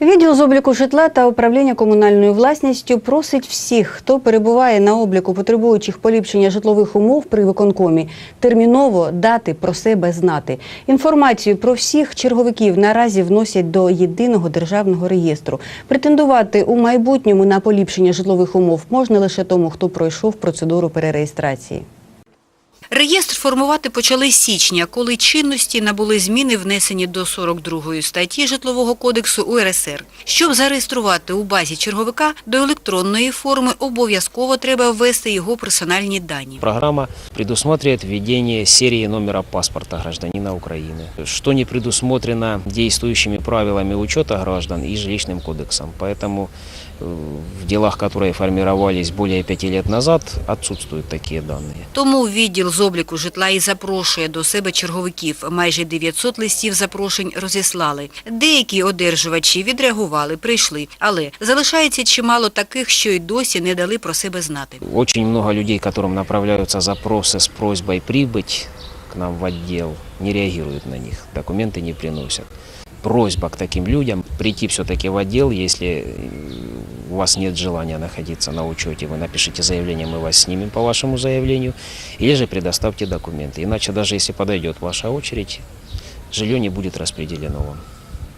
Відділ з обліку житла та управління комунальною власністю просить всіх, хто перебуває на обліку потребуючих поліпшення житлових умов при виконкомі, терміново дати про себе знати. Інформацію про всіх черговиків наразі вносять до єдиного державного реєстру. Претендувати у майбутньому на поліпшення житлових умов можна лише тому, хто пройшов процедуру перереєстрації. Реєстр формувати почали з січня, коли чинності набули зміни, внесені до 42 статті Житлового кодексу УРСР. Щоб зареєструвати у базі черговика, до електронної форми обов'язково треба ввести його персональні дані. Программа предусматривает введение серии номера паспорта гражданина Украины, что не предусмотрено действующими правилами учета граждан и жилищным кодексом. Поэтому э, в делах, которые формировались более пяти лет назад, отсутствуют такие данные. Тому відділ з обліку житла і запрошує до себе черговиків. Майже 900 листів запрошень розіслали. Деякі одержувачі відреагували, прийшли, але залишається чимало таких, що й досі не дали про себе знати. Очень много людей, которым направляются запросы с просьбой прибыть к нам в отдел, не реагируют на них, документы не приносят. Просьба к таким людям прийти все-таки в отдел, если э, У вас нет желания находиться на учете, вы напишите заявление, мы вас снимем по вашему заявлению, или же предоставьте документы. Иначе даже если подойдет ваша очередь, жилье не будет распределено вам.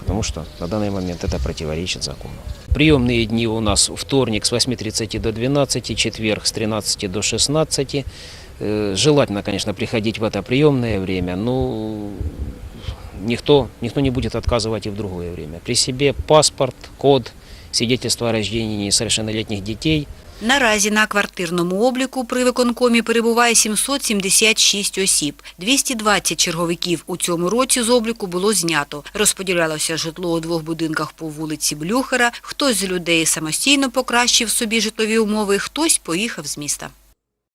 Потому что на данный момент это противоречит закону. Приемные дни у нас вторник с 8.30 до 12, четверг с 13 до 16. Э, Желательно, конечно, приходить в это приемное время, но никто, никто не будет отказывать и в другое время. При себе паспорт, код, свидетельство о рождении несовершеннолетних дітей. – Наразі на квартирному обліку при виконкомі перебуває 776 осіб. 220 черговиків у цьому році з обліку було знято. Розподілялося житло у двох будинках по вулиці Блюхера. Хтось з людей самостійно покращив собі житлові умови, хтось поїхав з міста.